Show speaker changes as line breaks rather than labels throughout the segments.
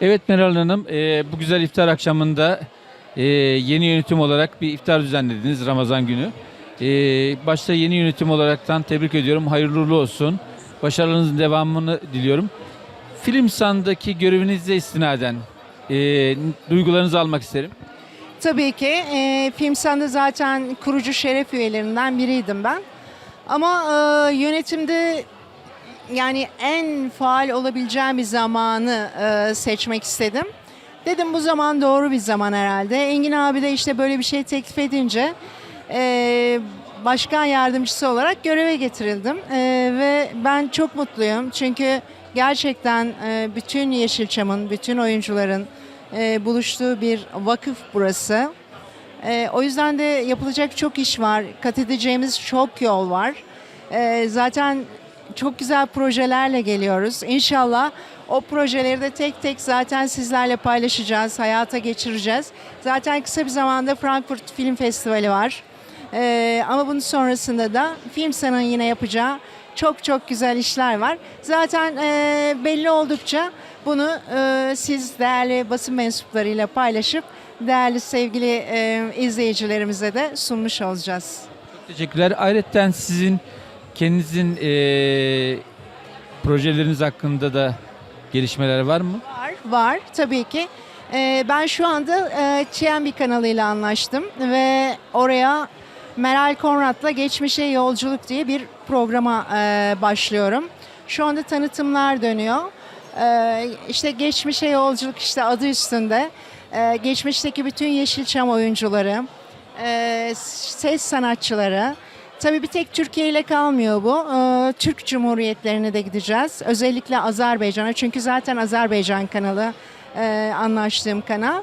Evet Meral Hanım, e, bu güzel iftar akşamında e, yeni yönetim olarak bir iftar düzenlediniz Ramazan günü. E, başta yeni yönetim olaraktan tebrik ediyorum. Hayırlı olsun. Başarılarınızın devamını diliyorum. Film sandaki görevinize istinaden e, duygularınızı almak isterim.
Tabii ki. E, Filmsen'de zaten kurucu şeref üyelerinden biriydim ben. Ama e, yönetimde yani en faal olabileceğim bir zamanı e, seçmek istedim. Dedim bu zaman doğru bir zaman herhalde. Engin abi de işte böyle bir şey teklif edince e, başkan yardımcısı olarak göreve getirildim. E, ve ben çok mutluyum. Çünkü gerçekten e, bütün Yeşilçam'ın, bütün oyuncuların e, buluştuğu bir vakıf burası. E, o yüzden de yapılacak çok iş var. Kat edeceğimiz çok yol var. E, zaten çok güzel projelerle geliyoruz. İnşallah o projeleri de tek tek zaten sizlerle paylaşacağız, hayata geçireceğiz. Zaten kısa bir zamanda Frankfurt Film Festivali var. E, ama bunun sonrasında da Film San'ın yine yapacağı çok çok güzel işler var. Zaten e, belli oldukça bunu e, siz değerli basın mensuplarıyla paylaşıp değerli sevgili e, izleyicilerimize de sunmuş olacağız.
Teşekkürler. Ayrıca sizin kendinizin e, projeleriniz hakkında da gelişmeler var mı?
Var, var tabii ki. E, ben şu anda e, TNB kanalıyla anlaştım ve oraya Meral Konrad'la Geçmişe Yolculuk diye bir programa e, başlıyorum. Şu anda tanıtımlar dönüyor. E, işte Geçmişe Yolculuk işte adı üstünde. E, geçmişteki bütün Yeşilçam oyuncuları, e, ses sanatçıları. Tabii bir tek Türkiye ile kalmıyor bu. E, Türk Cumhuriyetlerine de gideceğiz. Özellikle Azerbaycan'a. Çünkü zaten Azerbaycan kanalı e, anlaştığım kanal.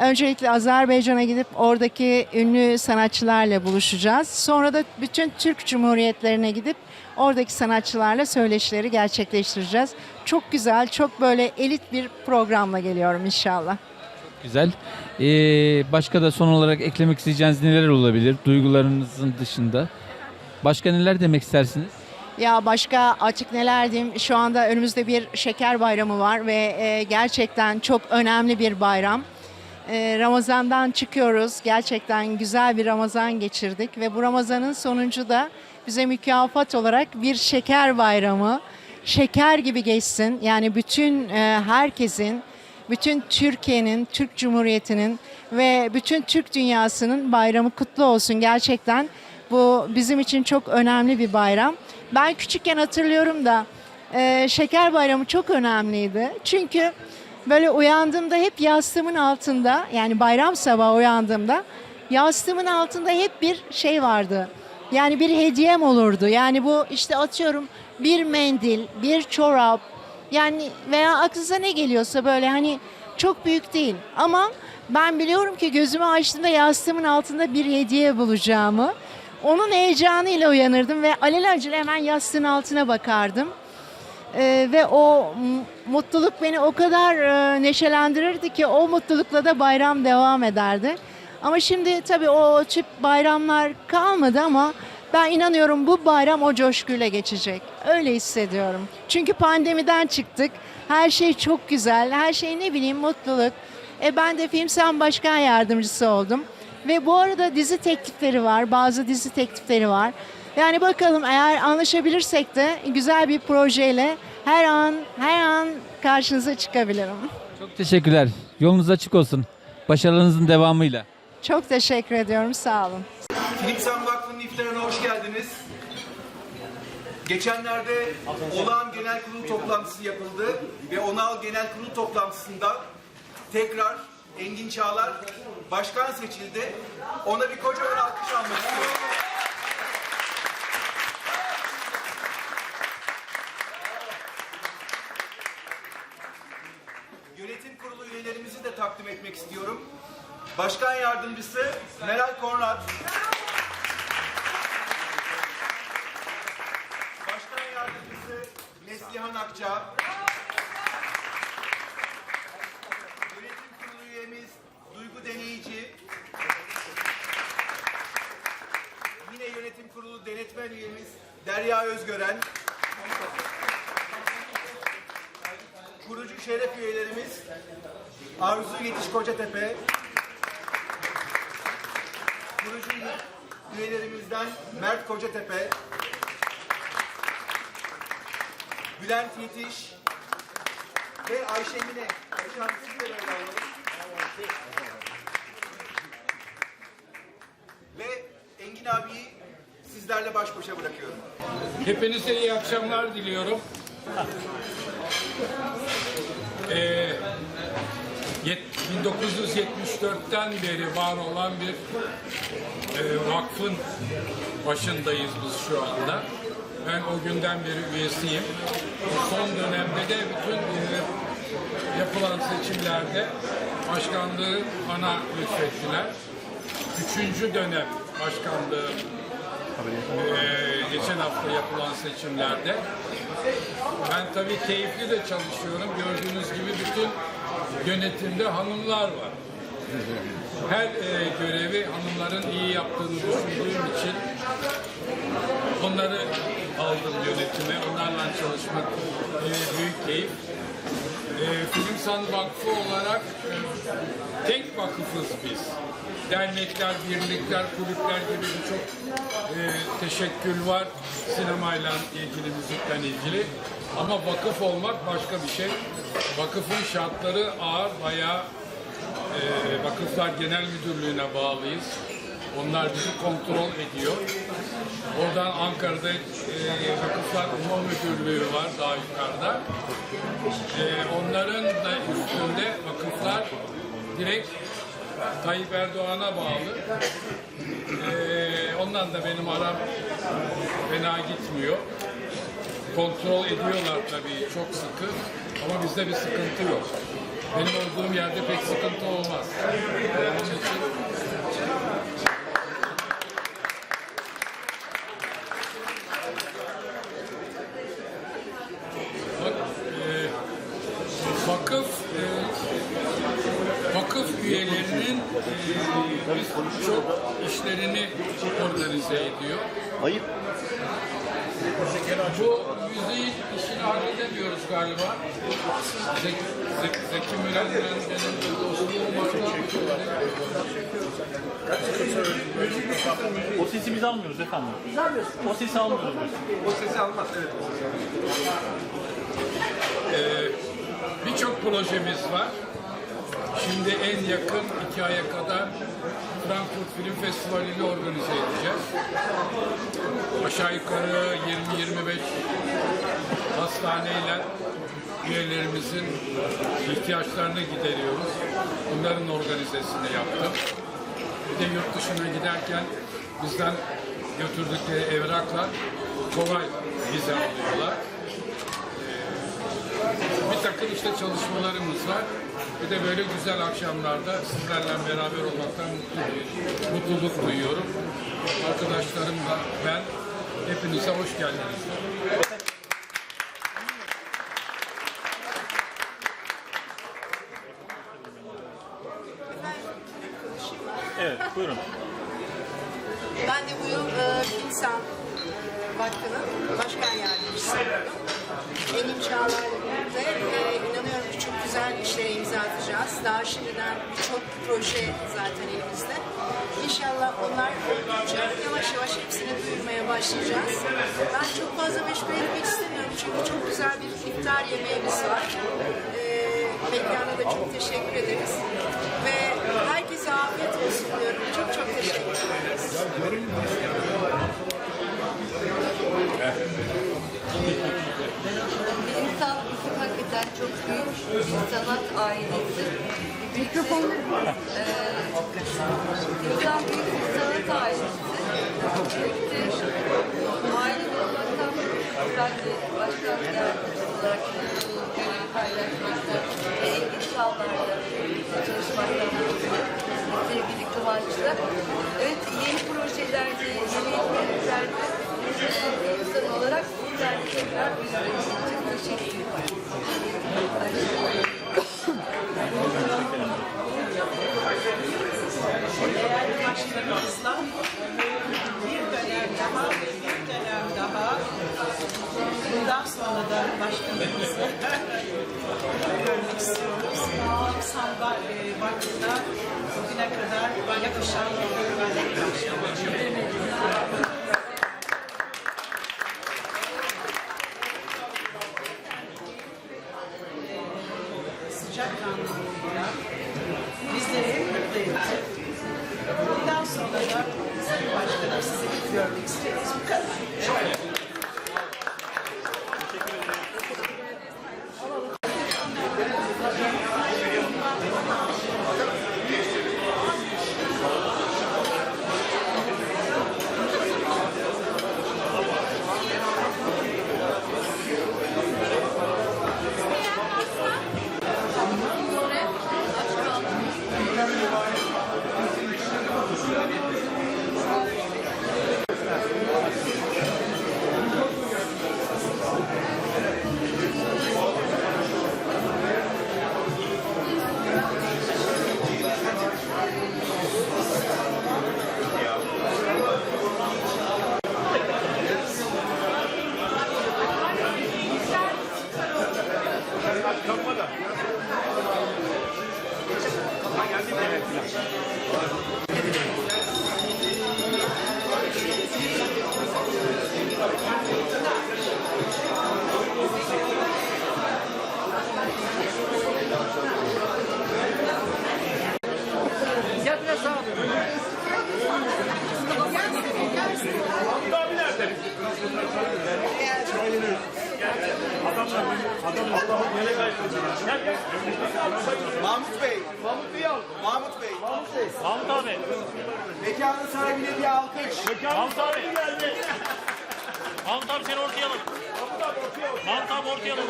Öncelikle Azerbaycan'a gidip oradaki ünlü sanatçılarla buluşacağız. Sonra da bütün Türk Cumhuriyetlerine gidip oradaki sanatçılarla söyleşileri gerçekleştireceğiz. Çok güzel, çok böyle elit bir programla geliyorum inşallah.
Güzel. Ee, başka da son olarak eklemek isteyeceğiniz neler olabilir duygularınızın dışında? Başka neler demek istersiniz?
Ya başka açık neler diyeyim? Şu anda önümüzde bir şeker bayramı var ve e, gerçekten çok önemli bir bayram. E, Ramazan'dan çıkıyoruz. Gerçekten güzel bir Ramazan geçirdik ve bu Ramazan'ın sonuncu da bize mükafat olarak bir şeker bayramı. Şeker gibi geçsin. Yani bütün e, herkesin, bütün Türkiye'nin, Türk Cumhuriyeti'nin ve bütün Türk dünyasının bayramı kutlu olsun. Gerçekten bu bizim için çok önemli bir bayram. Ben küçükken hatırlıyorum da e, şeker bayramı çok önemliydi. Çünkü böyle uyandığımda hep yastığımın altında yani bayram sabahı uyandığımda yastığımın altında hep bir şey vardı. Yani bir hediyem olurdu. Yani bu işte atıyorum bir mendil, bir çorap yani veya aklınıza ne geliyorsa böyle hani çok büyük değil. Ama ben biliyorum ki gözümü açtığımda yastığımın altında bir hediye bulacağımı. Onun heyecanıyla uyanırdım ve alelacele hemen yastığın altına bakardım. Ee, ve o mutluluk beni o kadar e, neşelendirirdi ki o mutlulukla da bayram devam ederdi. Ama şimdi tabii o tip bayramlar kalmadı ama ben inanıyorum bu bayram o coşkuyla geçecek. Öyle hissediyorum. Çünkü pandemiden çıktık. Her şey çok güzel. Her şey ne bileyim mutluluk. E ben de Filmsen Başkan Yardımcısı oldum. Ve bu arada dizi teklifleri var. Bazı dizi teklifleri var. Yani bakalım eğer anlaşabilirsek de güzel bir projeyle her an her an karşınıza çıkabilirim.
Çok teşekkürler. Yolunuz açık olsun. Başarılarınızın devamıyla.
Çok teşekkür ediyorum. Sağ olun.
Filmsen Vakfı'nın iftarına hoş geldiniz. Geçenlerde olağan genel kurul toplantısı yapıldı ve onal genel kurul toplantısında tekrar Engin Çağlar başkan seçildi. Ona bir kocaman alkış almak istiyorum. Yönetim kurulu üyelerimizi de takdim etmek istiyorum. Başkan yardımcısı Meral Kornat. Başkan yardımcısı Neslihan Akça. Yönetim kurulu üyemiz Duygu Deneyici. Yine yönetim kurulu denetmen üyemiz Derya Özgören. Kurucu şeref üyelerimiz Arzu Yetiş Kocatepe, kurucu üyelerimizden Mert Kocatepe, Bülent Yetiş ve Ayşe Mine. Ayşe siz de. Ve Engin abiyi sizlerle baş başa bırakıyorum.
Hepinize iyi akşamlar diliyorum. Ee, yet- 1974'ten beri var olan bir e, vakfın başındayız biz şu anda. Ben o günden beri üyesiyim. Son dönemde de bütün e, yapılan seçimlerde başkanlığı bana lütfettiler. Üçüncü dönem başkanlığı ee, geçen hafta yapılan seçimlerde. Ben tabii keyifli de çalışıyorum. Gördüğünüz gibi bütün yönetimde hanımlar var. Her e, görevi hanımların iyi yaptığını düşündüğüm için onları aldım yönetime. Onlarla çalışmak e, büyük keyif. E, Filmsan Vakfı olarak e, tek vakıfız biz. Dernekler, birlikler, kulüpler gibi birçok e, teşekkül var sinemayla ilgili, müzikle ilgili. Ama vakıf olmak başka bir şey. Vakıfın şartları ağır, bayağı e, Vakıflar Genel Müdürlüğü'ne bağlıyız. Onlar bizi kontrol ediyor. Oradan Ankara'da e, Vakıflar Umum Müdürlüğü var daha yukarıda. E, onların da üstünde vakıflar direkt Tayyip Erdoğan'a bağlı. E, ondan da benim aram fena gitmiyor. Kontrol ediyorlar tabii çok sıkı ama bizde bir sıkıntı yok. Benim olduğum yerde pek sıkıntı olmaz. Onun için Bak, e, vakıf e, vakıf üyelerinin e, biz çok işlerini organize ediyor.
Ayıp.
Bu müziğin işini halledemiyoruz galiba. Zeki, Zeki, Zeki Müren'den benim dostluğum var.
O sesi biz almıyoruz efendim. Biz almıyoruz. O sesi almıyoruz biz.
Birçok projemiz var. Şimdi en yakın iki aya kadar Frankfurt Film Festivali'ni organize edeceğiz. Aşağı yukarı 20-25 hastaneyle üyelerimizin ihtiyaçlarını gideriyoruz. Bunların organizesini yaptım. Bir de yurt dışına giderken bizden götürdükleri evraklar kolay vize alıyorlar. Bir takım işte çalışmalarımız var. Bir de böyle güzel akşamlarda sizlerle beraber olmaktan mutluluk duyuyorum. Arkadaşlarımla ben hepinize hoş geldiniz.
Evet buyurun.
Ben de bu yıl e, Kimsan Vakfı'nın başkan yardımcısıyım. Engin Çağlar'la birlikte e, çok güzel işlere imza atacağız. Daha şimdiden birçok proje zaten elimizde. İnşallah onlar yavaş yavaş hepsini duyurmaya başlayacağız. Ben çok fazla meşgul etmek istemiyorum çünkü çok güzel bir iftar yemeğimiz var. E, mekana da çok teşekkür ederiz. Ve herkese afiyet olsun diyorum. Çok çok teşekkür ederiz.
Hakikaten çok büyük bir sanat ailesi. Mikrofonları ee, büyük bir sanat ailesi. Birlikte aile olmaktan de başkan yardımcısı olarak paylaşmakta ve Engin Çağlar'la çalışmaktan. Sevgili Kıvanç'la. Evet yeni projelerde, yeni etkinliklerde insan olarak sizlerle tekrar ederim.
Değerli başkanımızla bir dönem daha ve bir dönem daha bundan sonra da başkanımızı görmek istiyoruz. Sambar baktığında bugüne kadar yakışan bir akşam. Adam abi nerede? Adamlar
Mahmut Bey, Mahmut Bey al. Mahmut Bey.
Mahmut abi.
Mekanın sahibine bir alkış.
Mahmut abi. Mahmut abi seni ortaya alalım. Mahmut abi ortaya alalım.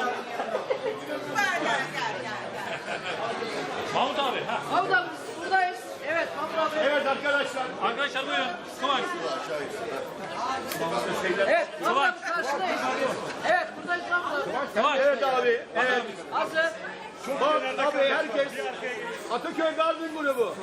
Mahmut abi. Ha.
Mahmut abi buradayız. Evet Mahmut abi.
Evet arkadaşlar. Arkadaşlar buyurun. Kıvanç.
Evet Mahmut abi karşıdayız.
Evet abi.
Evet.
Hazır.
Bak abi herkes Ataköy Garden grubu.